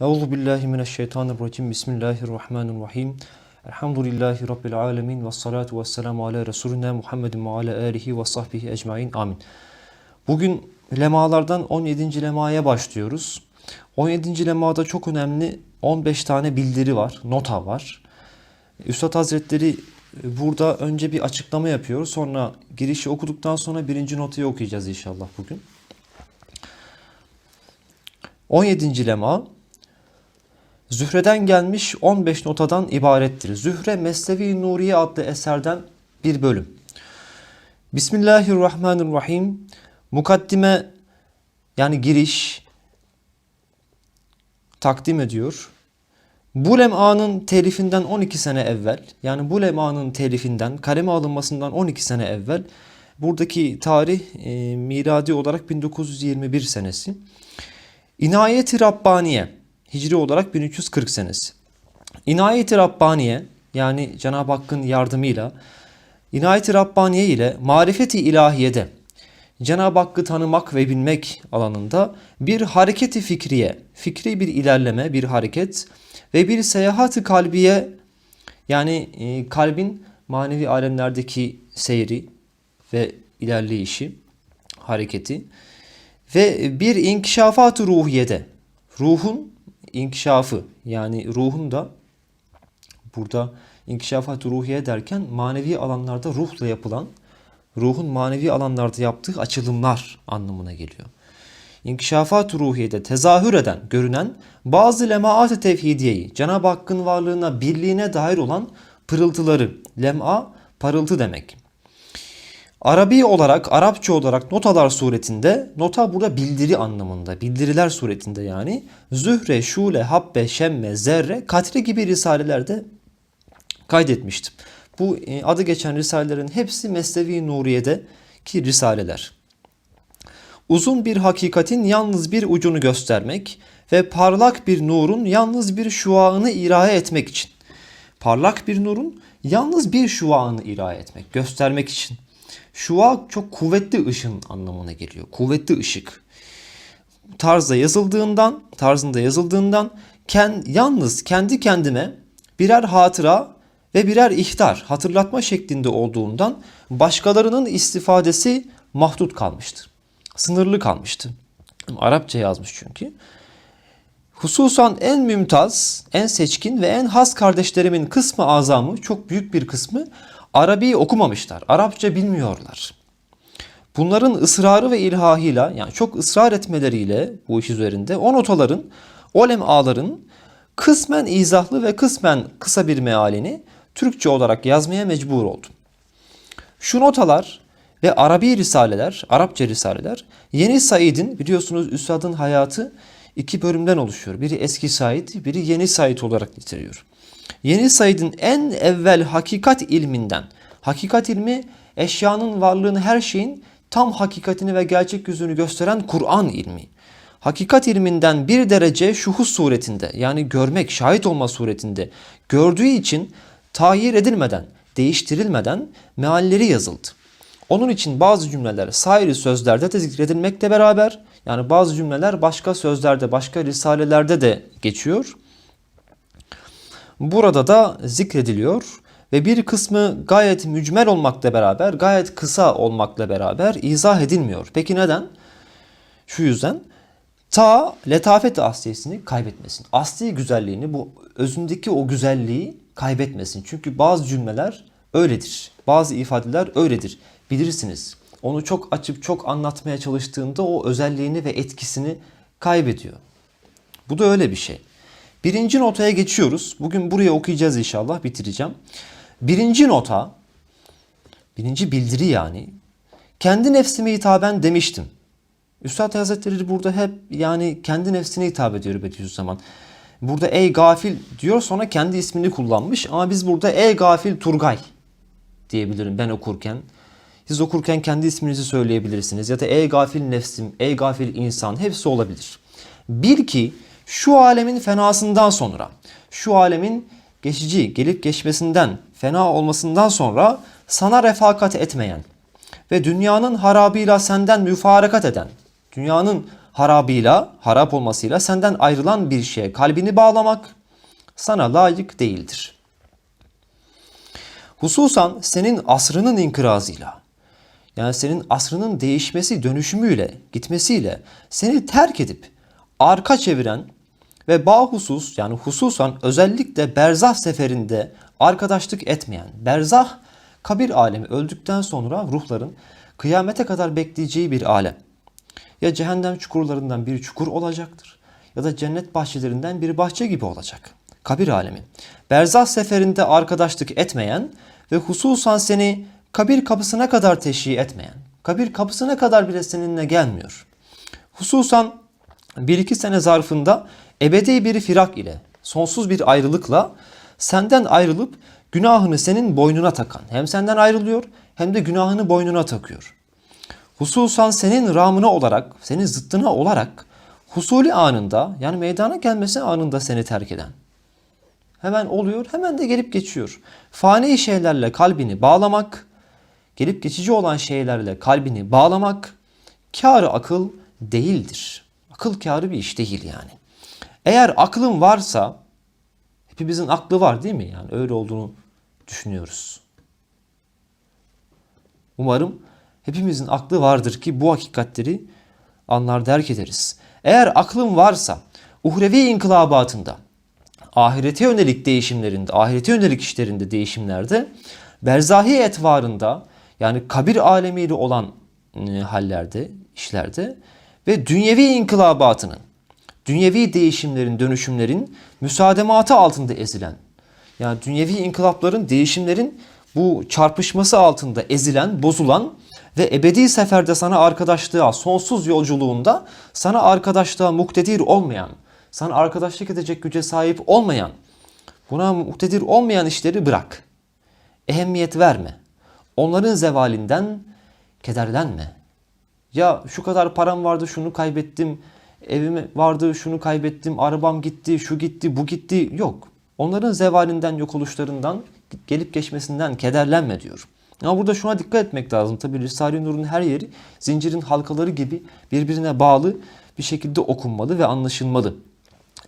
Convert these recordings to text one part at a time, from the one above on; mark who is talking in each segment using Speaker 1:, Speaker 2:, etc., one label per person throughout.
Speaker 1: Euzu billahi mineşşeytanirracim. Bismillahirrahmanirrahim. Elhamdülillahi rabbil alamin ve salatu vesselamu ala resulina Muhammedin ve ala alihi ve sahbihi ecmaîn. Amin. Bugün lemalardan 17. lemaya başlıyoruz. 17. lemada çok önemli 15 tane bildiri var, nota var. Üstad Hazretleri burada önce bir açıklama yapıyor. Sonra girişi okuduktan sonra birinci notayı okuyacağız inşallah bugün. 17. lema Zühre'den gelmiş 15 notadan ibarettir. Zühre Mesnevi Nuriye adlı eserden bir bölüm. Bismillahirrahmanirrahim. Mukaddime yani giriş takdim ediyor. Bu lem'anın telifinden 12 sene evvel yani bu lem'anın telifinden kaleme alınmasından 12 sene evvel buradaki tarih e, miladi olarak 1921 senesi. İnayeti Rabbaniye Hicri olarak 1340 senesi. İnayeti Rabbaniye yani Cenab-ı Hakk'ın yardımıyla İnayeti Rabbaniye ile marifeti ilahiyede Cenab-ı Hakk'ı tanımak ve bilmek alanında bir hareketi fikriye, fikri bir ilerleme, bir hareket ve bir seyahat kalbiye yani e, kalbin manevi alemlerdeki seyri ve ilerleyişi, hareketi ve bir inkişafat ruhiyede, ruhun inkişafı yani ruhun da burada inkişafat ruhiye derken manevi alanlarda ruhla yapılan, ruhun manevi alanlarda yaptığı açılımlar anlamına geliyor. İnkişafat ruhiyede tezahür eden, görünen bazı lemaat-ı tevhidiyeyi, Cenab-ı Hakk'ın varlığına, birliğine dair olan pırıltıları, lem'a parıltı demek. Arabi olarak, Arapça olarak notalar suretinde, nota burada bildiri anlamında, bildiriler suretinde yani. Zühre, Şule, Habbe, Şemme, Zerre, Katre gibi risalelerde kaydetmiştim. Bu e, adı geçen risalelerin hepsi Mesnevi Nuriye'de ki risaleler. Uzun bir hakikatin yalnız bir ucunu göstermek ve parlak bir nurun yalnız bir şuağını iraye etmek için. Parlak bir nurun yalnız bir şuağını iraye etmek, göstermek için. Şua çok kuvvetli ışın anlamına geliyor. Kuvvetli ışık. Tarzda yazıldığından, tarzında yazıldığından ken, yalnız kendi kendime birer hatıra ve birer ihtar, hatırlatma şeklinde olduğundan başkalarının istifadesi mahdut kalmıştı. Sınırlı kalmıştı. Arapça yazmış çünkü. Hususan en mümtaz, en seçkin ve en has kardeşlerimin kısmı azamı, çok büyük bir kısmı Arabi okumamışlar. Arapça bilmiyorlar. Bunların ısrarı ve ilhahıyla yani çok ısrar etmeleriyle bu iş üzerinde o notaların, o lemaların kısmen izahlı ve kısmen kısa bir mealini Türkçe olarak yazmaya mecbur oldum. Şu notalar ve Arabi risaleler, Arapça risaleler Yeni Said'in biliyorsunuz Üstad'ın hayatı iki bölümden oluşuyor. Biri eski Said, biri yeni Said olarak niteliyor. Yeni Said'in en evvel hakikat ilminden, hakikat ilmi eşyanın varlığını her şeyin tam hakikatini ve gerçek yüzünü gösteren Kur'an ilmi. Hakikat ilminden bir derece şuhus suretinde yani görmek, şahit olma suretinde gördüğü için tahir edilmeden, değiştirilmeden mealleri yazıldı. Onun için bazı cümleler sairi sözlerde de zikredilmekle beraber yani bazı cümleler başka sözlerde, başka risalelerde de geçiyor. Burada da zikrediliyor ve bir kısmı gayet mücmel olmakla beraber, gayet kısa olmakla beraber izah edilmiyor. Peki neden? Şu yüzden ta letafet asliyesini kaybetmesin. Asli güzelliğini, bu özündeki o güzelliği kaybetmesin. Çünkü bazı cümleler öyledir. Bazı ifadeler öyledir. Bilirsiniz. Onu çok açıp çok anlatmaya çalıştığında o özelliğini ve etkisini kaybediyor. Bu da öyle bir şey. Birinci notaya geçiyoruz. Bugün buraya okuyacağız inşallah bitireceğim. Birinci nota, birinci bildiri yani. Kendi nefsime hitaben demiştim. Üstad Hazretleri burada hep yani kendi nefsine hitap ediyor Bediüzzaman. Burada ey gafil diyor sonra kendi ismini kullanmış ama biz burada ey gafil Turgay diyebilirim ben okurken. Siz okurken kendi isminizi söyleyebilirsiniz ya da ey gafil nefsim, ey gafil insan hepsi olabilir. Bil ki şu alemin fenasından sonra, şu alemin geçici gelip geçmesinden, fena olmasından sonra sana refakat etmeyen ve dünyanın harabıyla senden müfarakat eden, dünyanın harabıyla, harap olmasıyla senden ayrılan bir şeye kalbini bağlamak sana layık değildir. Hususan senin asrının inkırazıyla, yani senin asrının değişmesi, dönüşümüyle, gitmesiyle seni terk edip arka çeviren ve bahusus yani hususan özellikle berzah seferinde arkadaşlık etmeyen, berzah kabir alemi öldükten sonra ruhların kıyamete kadar bekleyeceği bir alem. Ya cehennem çukurlarından bir çukur olacaktır ya da cennet bahçelerinden bir bahçe gibi olacak. Kabir alemi. Berzah seferinde arkadaşlık etmeyen ve hususan seni kabir kapısına kadar teşhi etmeyen, kabir kapısına kadar bile seninle gelmiyor. Hususan bir iki sene zarfında ebedi bir firak ile, sonsuz bir ayrılıkla senden ayrılıp günahını senin boynuna takan, hem senden ayrılıyor hem de günahını boynuna takıyor. Hususan senin ramına olarak, senin zıttına olarak husuli anında yani meydana gelmesi anında seni terk eden. Hemen oluyor, hemen de gelip geçiyor. Fani şeylerle kalbini bağlamak, gelip geçici olan şeylerle kalbini bağlamak kârı akıl değildir. Akıl kârı bir iş değil yani. Eğer aklın varsa, hepimizin aklı var değil mi? Yani öyle olduğunu düşünüyoruz. Umarım hepimizin aklı vardır ki bu hakikatleri anlar derk ederiz. Eğer aklın varsa uhrevi inkılabatında, ahirete yönelik değişimlerinde, ahirete yönelik işlerinde, değişimlerde, berzahi etvarında yani kabir alemiyle olan e, hallerde, işlerde ve dünyevi inkılabatının, dünyevi değişimlerin, dönüşümlerin müsaadematı altında ezilen, yani dünyevi inkılapların, değişimlerin bu çarpışması altında ezilen, bozulan ve ebedi seferde sana arkadaşlığa, sonsuz yolculuğunda sana arkadaşlığa muktedir olmayan, sana arkadaşlık edecek güce sahip olmayan, buna muktedir olmayan işleri bırak. Ehemmiyet verme. Onların zevalinden kederlenme. Ya şu kadar param vardı şunu kaybettim, evim vardı şunu kaybettim, arabam gitti, şu gitti, bu gitti. Yok. Onların zevalinden, yok oluşlarından, gelip geçmesinden kederlenme diyor. Ama burada şuna dikkat etmek lazım. Tabi Risale-i Nur'un her yeri zincirin halkaları gibi birbirine bağlı bir şekilde okunmalı ve anlaşılmalı.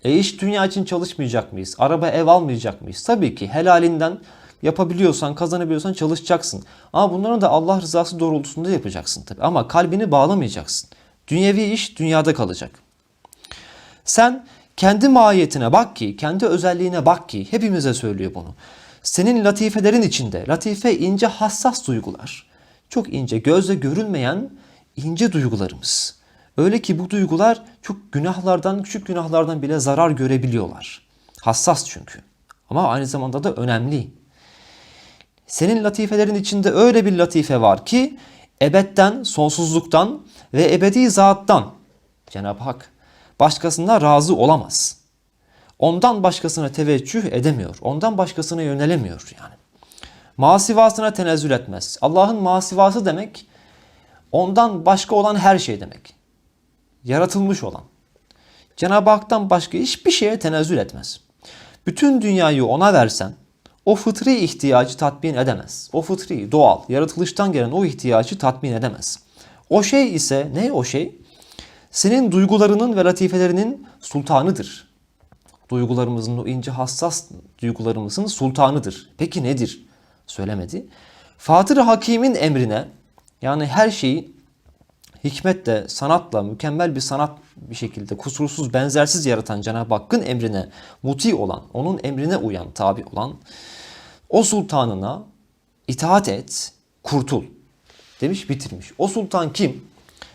Speaker 1: E iş dünya için çalışmayacak mıyız? Araba ev almayacak mıyız? Tabii ki helalinden yapabiliyorsan, kazanabiliyorsan çalışacaksın. Ama bunları da Allah rızası doğrultusunda yapacaksın tabii. Ama kalbini bağlamayacaksın. Dünyevi iş dünyada kalacak. Sen kendi mahiyetine bak ki, kendi özelliğine bak ki, hepimize söylüyor bunu. Senin latifelerin içinde, latife ince hassas duygular. Çok ince, gözle görünmeyen ince duygularımız. Öyle ki bu duygular çok günahlardan, küçük günahlardan bile zarar görebiliyorlar. Hassas çünkü. Ama aynı zamanda da önemli. Senin latifelerin içinde öyle bir latife var ki ebedden, sonsuzluktan ve ebedi zattan Cenab-ı Hak başkasına razı olamaz. Ondan başkasına teveccüh edemiyor. Ondan başkasına yönelemiyor yani. Masivasına tenezzül etmez. Allah'ın masivası demek ondan başka olan her şey demek. Yaratılmış olan. Cenab-ı Hak'tan başka hiçbir şeye tenezzül etmez. Bütün dünyayı ona versen o fıtri ihtiyacı tatmin edemez. O fıtri, doğal, yaratılıştan gelen o ihtiyacı tatmin edemez. O şey ise ne o şey? Senin duygularının ve latifelerinin sultanıdır. Duygularımızın o ince hassas duygularımızın sultanıdır. Peki nedir? Söylemedi. Fatır Hakim'in emrine yani her şeyi hikmetle, sanatla, mükemmel bir sanat bir şekilde kusursuz, benzersiz yaratan Cenab-ı Hakk'ın emrine muti olan, onun emrine uyan, tabi olan o sultanına itaat et, kurtul demiş bitirmiş. O sultan kim?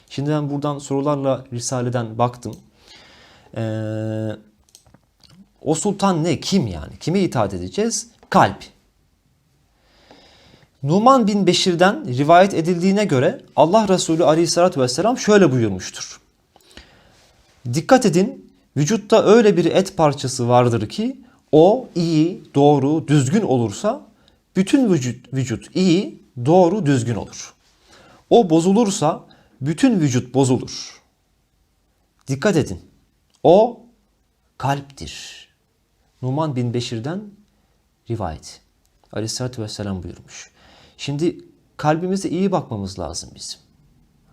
Speaker 1: Şimdi ben buradan sorularla Risale'den baktım. Ee, o sultan ne? Kim yani? Kime itaat edeceğiz? Kalp. Numan bin Beşir'den rivayet edildiğine göre Allah Resulü aleyhissalatü vesselam şöyle buyurmuştur. Dikkat edin vücutta öyle bir et parçası vardır ki o iyi, doğru, düzgün olursa bütün vücut, vücut iyi, doğru, düzgün olur. O bozulursa bütün vücut bozulur. Dikkat edin. O kalptir. Numan bin Beşir'den rivayet. Aleyhissalatü vesselam buyurmuş. Şimdi kalbimize iyi bakmamız lazım bizim.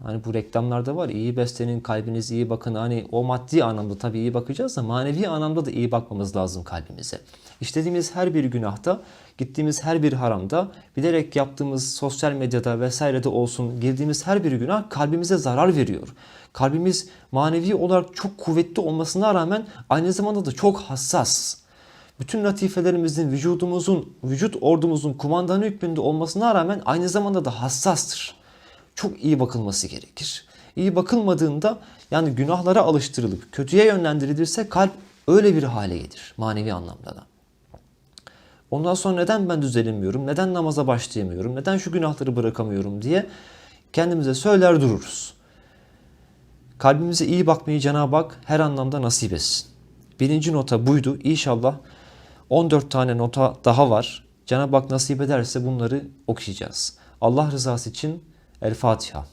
Speaker 1: Hani bu reklamlarda var iyi beslenin kalbiniz iyi bakın hani o maddi anlamda tabii iyi bakacağız da manevi anlamda da iyi bakmamız lazım kalbimize. İşlediğimiz her bir günahta, gittiğimiz her bir haramda, bilerek yaptığımız sosyal medyada vesairede olsun girdiğimiz her bir günah kalbimize zarar veriyor. Kalbimiz manevi olarak çok kuvvetli olmasına rağmen aynı zamanda da çok hassas. Bütün latifelerimizin, vücudumuzun, vücut ordumuzun kumandanı hükmünde olmasına rağmen aynı zamanda da hassastır çok iyi bakılması gerekir. İyi bakılmadığında yani günahlara alıştırılıp kötüye yönlendirilirse kalp öyle bir hale gelir manevi anlamda da. Ondan sonra neden ben düzelemiyorum, neden namaza başlayamıyorum, neden şu günahları bırakamıyorum diye kendimize söyler dururuz. Kalbimize iyi bakmayı Cenab-ı Hak her anlamda nasip etsin. Birinci nota buydu. İnşallah 14 tane nota daha var. Cenab-ı Hak nasip ederse bunları okuyacağız. Allah rızası için El Fatiha.